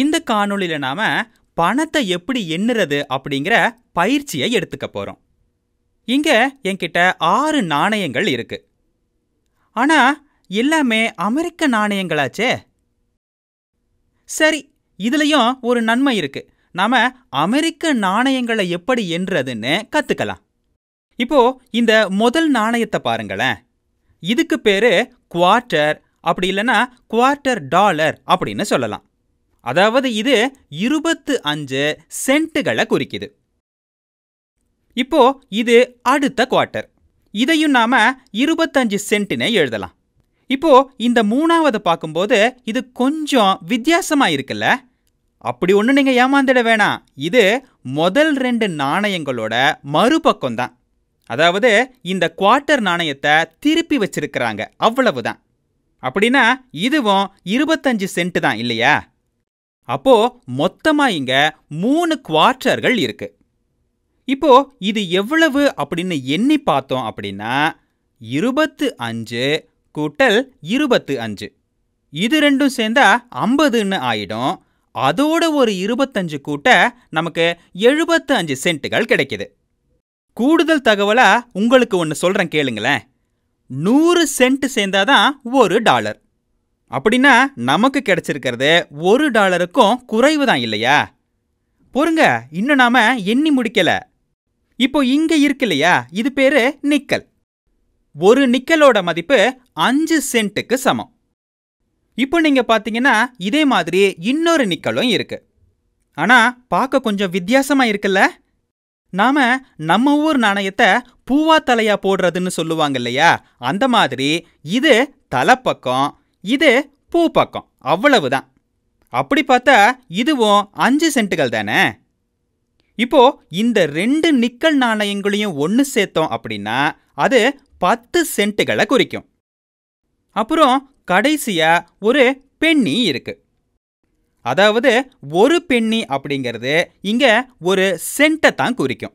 இந்த காணொளியில நாம பணத்தை எப்படி எண்ணுறது அப்படிங்கிற பயிற்சியை எடுத்துக்க போறோம். இங்க என்கிட்ட ஆறு நாணயங்கள் இருக்கு. ஆனா எல்லாமே அமெரிக்க நாணயங்களாச்சே? சரி இதுலயும் ஒரு நன்மை இருக்கு. நாம அமெரிக்க நாணயங்களை எப்படி எண்ணுறதுன்னு கத்துக்கலாம். இப்போ இந்த முதல் நாணயத்தை பாருங்களேன். இதுக்கு பேரு குவார்ட்டர் அப்படி இல்லைன்னா குவார்ட்டர் டாலர் அப்படின்னு சொல்லலாம். அதாவது இது இருபத்து அஞ்சு சென்ட்டுகளை குறிக்குது. இப்போ இது அடுத்த குவார்ட்டர். இதையும் நாம இருபத்தஞ்சு சென்ட்னே எழுதலாம். இப்போ இந்த மூணாவது பார்க்கும்போது இது கொஞ்சம் வித்தியாசமா இருக்குல்ல? அப்படி ஒன்று நீங்க ஏமாந்துட வேணாம். இது முதல் ரெண்டு நாணயங்களோட மறுபக்கம் தான். அதாவது இந்த குவார்ட்டர் நாணயத்தை திருப்பி வச்சிருக்கிறாங்க. அவ்வளவுதான். அப்படின்னா இதுவும் இருபத்தஞ்சு சென்ட் தான் இல்லையா? அப்போ மொத்தமா இங்க மூணு குவார்ட்டர்கள் இருக்கு. இப்போ இது எவ்வளவு அப்படின்னு எண்ணி பார்த்தோம் அப்படின்னா இருபத்து அஞ்சு கூட்டல் இருபத்து அஞ்சு. இது ரெண்டும் சேர்ந்தா ஐம்பதுன்னு ஆயிடும். அதோட ஒரு இருபத்தஞ்சு கூட்ட நமக்கு எழுபத்து அஞ்சு சென்ட்டுகள் கிடைக்குது. கூடுதல் தகவலா உங்களுக்கு ஒன்று சொல்றேன் கேளுங்களேன். நூறு சென்ட் சேர்ந்தாதான் ஒரு டாலர். அப்படின்னா நமக்கு கிடைச்சிருக்கிறது ஒரு டாலருக்கும் குறைவு தான் இல்லையா? பொறுங்க இன்னும் நாம எண்ணி முடிக்கல. இப்போ இங்க இருக்கு இல்லையா? இது பேரு நிக்கல். ஒரு நிக்கலோட மதிப்பு அஞ்சு சென்ட்டுக்கு சமம். இப்போ நீங்க பாத்தீங்கன்னா இதே மாதிரி இன்னொரு நிக்கலும் இருக்கு. ஆனா பார்க்க கொஞ்சம் வித்தியாசமா இருக்குல்ல? நாம நம்ம ஊர் நாணயத்தை பூவா தலையா போடுறதுன்னு சொல்லுவாங்க இல்லையா? அந்த மாதிரி இது தலைப்பக்கம் இது பூ பக்கம் அவ்வளவுதான். அப்படி பார்த்தா இதுவும் அஞ்சு சென்ட்டுகள் தானே? இப்போ இந்த ரெண்டு நிக்கல் நாணயங்களையும் ஒன்று சேர்த்தோம் அப்படின்னா அது பத்து சென்ட்டுகளை குறிக்கும். அப்புறம் கடைசியா ஒரு பெண்ணி இருக்கு. அதாவது ஒரு பெண்ணி அப்படிங்கிறது இங்க ஒரு சென்ட்டை தான் குறிக்கும்.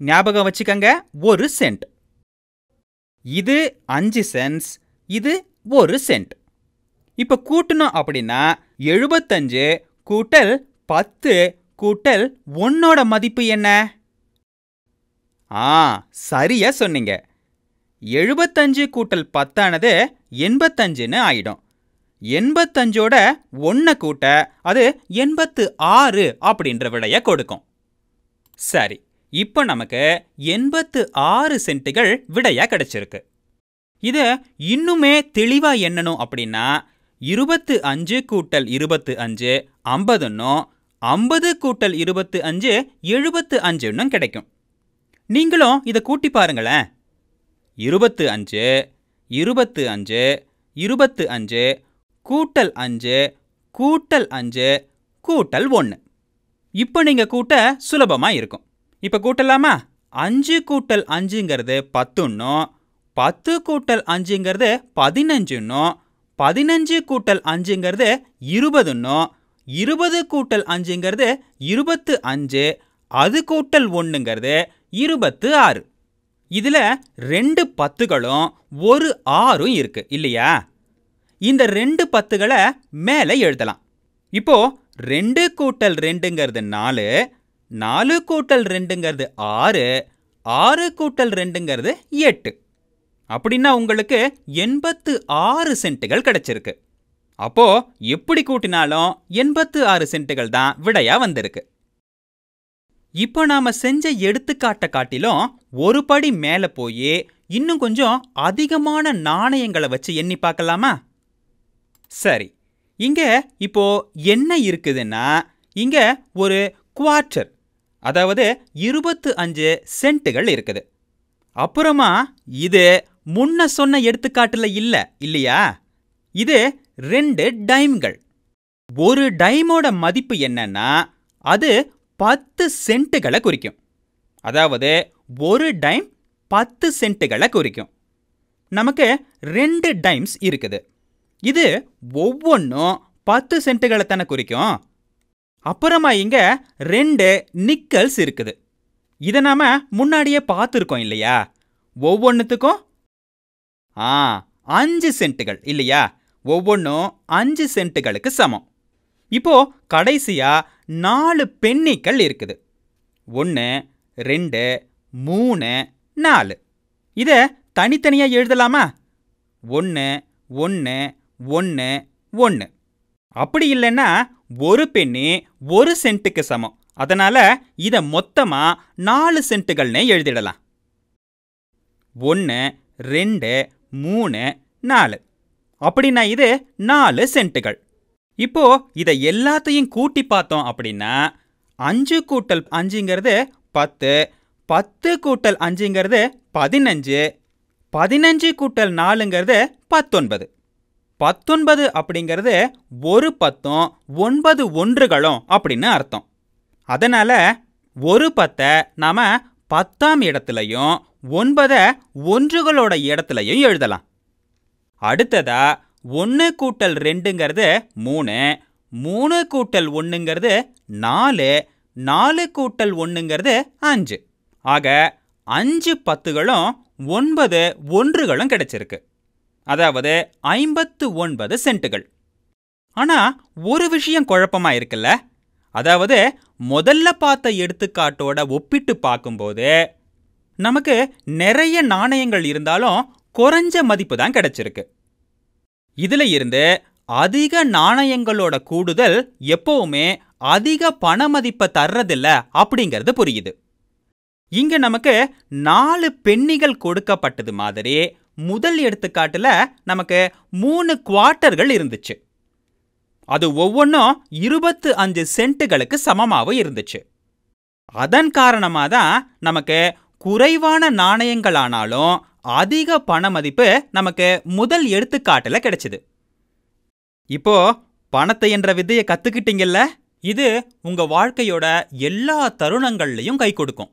ஞாபகம் வச்சுக்கங்க ஒரு சென்ட். இது அஞ்சு சென்ட்ஸ் இது ஒரு சென்ட். இப்போ கூட்டணும் அப்படின்னா எழுபத்தஞ்சு கூட்டல் பத்து கூட்டல் ஒன்னோட மதிப்பு என்ன? ஆ சரியா சொன்னீங்க. எழுபத்தஞ்சு கூட்டல் பத்தானது எண்பத்தஞ்சுன்னு ஆயிடும். எண்பத்தஞ்சோட ஒன்றை கூட்ட அது எண்பத்து ஆறு அப்படின்ற விடையை கொடுக்கும். சரி இப்போ நமக்கு எண்பத்து ஆறு சென்ட்டுகள் விடையா கிடைச்சிருக்கு. இதை இன்னுமே தெளிவா எண்ணணும் அப்படின்னா இருபத்து அஞ்சு கூட்டல் இருபத்து அஞ்சு ஐம்பதுன்னும் ஐம்பது கூட்டல் இருபத்து அஞ்சு எழுபத்து அஞ்சுன்னும் கிடைக்கும். நீங்களும் இதை கூட்டி பாருங்களேன். இருபத்து அஞ்சு இருபத்து அஞ்சு இருபத்து அஞ்சு கூட்டல் அஞ்சு கூட்டல் அஞ்சு கூட்டல் ஒன்று இப்போ நீங்கள் கூட்ட சுலபமாக இருக்கும். இப்போ கூட்டலாமா? அஞ்சு கூட்டல் அஞ்சுங்கிறது பத்துன்னும் பத்து கூட்டல் அஞ்சுங்கிறது பதினஞ்சுன்னும் பதினஞ்சு கூட்டல் அஞ்சுங்கிறது இருபதுன்னும் இருபது கூட்டல் அஞ்சுங்கிறது இருபத்து அஞ்சு அது கூட்டல் ஒன்றுங்கிறது இருபத்து ஆறு. இதில் ரெண்டு பத்துகளும் ஒரு ஆறும் இருக்கு இல்லையா? இந்த ரெண்டு பத்துகளை மேலே எழுதலாம். இப்போ ரெண்டு கூட்டல் ரெண்டுங்கிறது நாலு நாலு கூட்டல் ரெண்டுங்கிறது ஆறு ஆறு கூட்டல் ரெண்டுங்கிறது எட்டு. அப்படின்னா உங்களுக்கு எண்பத்து ஆறு சென்ட்டுகள் கிடைச்சிருக்கு. அப்போ எப்படி கூட்டினாலும் எண்பத்து ஆறு சென்ட்டுகள் தான் விடையா வந்திருக்கு. இப்போ நாம செஞ்ச எடுத்துக்காட்டை காட்டிலும் ஒரு படி மேல போய் இன்னும் கொஞ்சம் அதிகமான நாணயங்களை வச்சு எண்ணி பார்க்கலாமா? சரி இங்க இப்போ என்ன இருக்குதுன்னா இங்க ஒரு குவார்டர் அதாவது இருபத்து அஞ்சு சென்ட்டுகள் இருக்குது. அப்புறமா இது முன்ன சொன்ன எடுத்துக்காட்டுல இல்ல இல்லையா? இது ரெண்டு டைம்கள். ஒரு டைமோட மதிப்பு என்னன்னா அது பத்து சென்ட்டுகளை குறிக்கும். அதாவது ஒரு டைம் பத்து சென்ட்டுகளை குறிக்கும். நமக்கு ரெண்டு டைம்ஸ் இருக்குது. இது ஒவ்வொன்றும் பத்து சென்ட்டுகளை தானே குறிக்கும்? அப்புறமா இங்க ரெண்டு நிக்கல்ஸ் இருக்குது. இதை நாம முன்னாடியே பார்த்துருக்கோம் இல்லையா? ஒவ்வொன்றுத்துக்கும் ஆ அஞ்சு சென்ட்டுகள் இல்லையா? ஒவ்வொன்றும் அஞ்சு சென்ட்டுகளுக்கு சமம். இப்போ கடைசியா நாலு பெண்ணிக்கள் இருக்குது. ஒன்று ரெண்டு மூணு நாலு. இதை தனித்தனியாக எழுதலாமா? ஒன்று ஒன்று ஒன்று ஒன்று அப்படி இல்லைன்னா ஒரு பெண்ணி ஒரு சென்ட்டுக்கு சமம். அதனால இதை மொத்தமா நாலு சென்ட்டுகள்னே எழுதிடலாம். ஒன்று ரெண்டு மூணு நாலு. அப்படின்னா இது நாலு சென்ட்டுகள். இப்போ இதை எல்லாத்தையும் கூட்டி பார்த்தோம் அப்படின்னா அஞ்சு கூட்டல் அஞ்சுங்கிறது பத்து பத்து கூட்டல் அஞ்சுங்கிறது பதினஞ்சு பதினஞ்சு கூட்டல் நாலுங்கிறது பத்தொன்பது. பத்தொன்பது அப்படிங்கிறது ஒரு பத்தும் ஒன்பது ஒன்றுகளும் அப்படின்னு அர்த்தம். அதனால ஒரு பத்தை நாம பத்தாம் இடத்துலையும் ஒன்பதை ஒன்றுகளோட இடத்துலையும் எழுதலாம். அடுத்ததா ஒன்று கூட்டல் ரெண்டுங்கிறது மூணு மூணு கூட்டல் ஒன்றுங்கிறது நாலு நாலு கூட்டல் ஒன்றுங்கிறது அஞ்சு. ஆக அஞ்சு பத்துகளும் ஒன்பது ஒன்றுகளும் கிடைச்சிருக்கு. அதாவது ஐம்பத்து ஒன்பது சென்ட்டுகள். ஆனா ஒரு விஷயம் குழப்பமா இருக்குல்ல? அதாவது முதல்ல பார்த்த எடுத்துக்காட்டோட ஒப்பிட்டு பார்க்கும்போது நமக்கு நிறைய நாணயங்கள் இருந்தாலும் குறைஞ்ச மதிப்பு தான் கிடைச்சிருக்கு. இதுல இருந்து அதிக நாணயங்களோட கூடுதல் எப்பவுமே அதிக பண மதிப்பை தர்றதில்ல அப்படிங்கிறது புரியுது. இங்க நமக்கு நாலு பெண்ணிகள் கொடுக்கப்பட்டது மாதிரி முதல் எடுத்துக்காட்டுல நமக்கு மூணு குவார்ட்டர்கள் இருந்துச்சு. அது ஒவ்வொன்றும் இருபத்து அஞ்சு சென்ட்டுகளுக்கு சமமாகவும் இருந்துச்சு. அதன் காரணமாக தான் நமக்கு குறைவான நாணயங்களானாலும் அதிக பண மதிப்பு நமக்கு முதல் எடுத்துக்காட்டில் கிடைச்சிது. இப்போ பணத்தை என்ற வித்தையை கத்துக்கிட்டீங்கல்ல? இது உங்க வாழ்க்கையோட எல்லா தருணங்கள்லையும் கை கொடுக்கும்.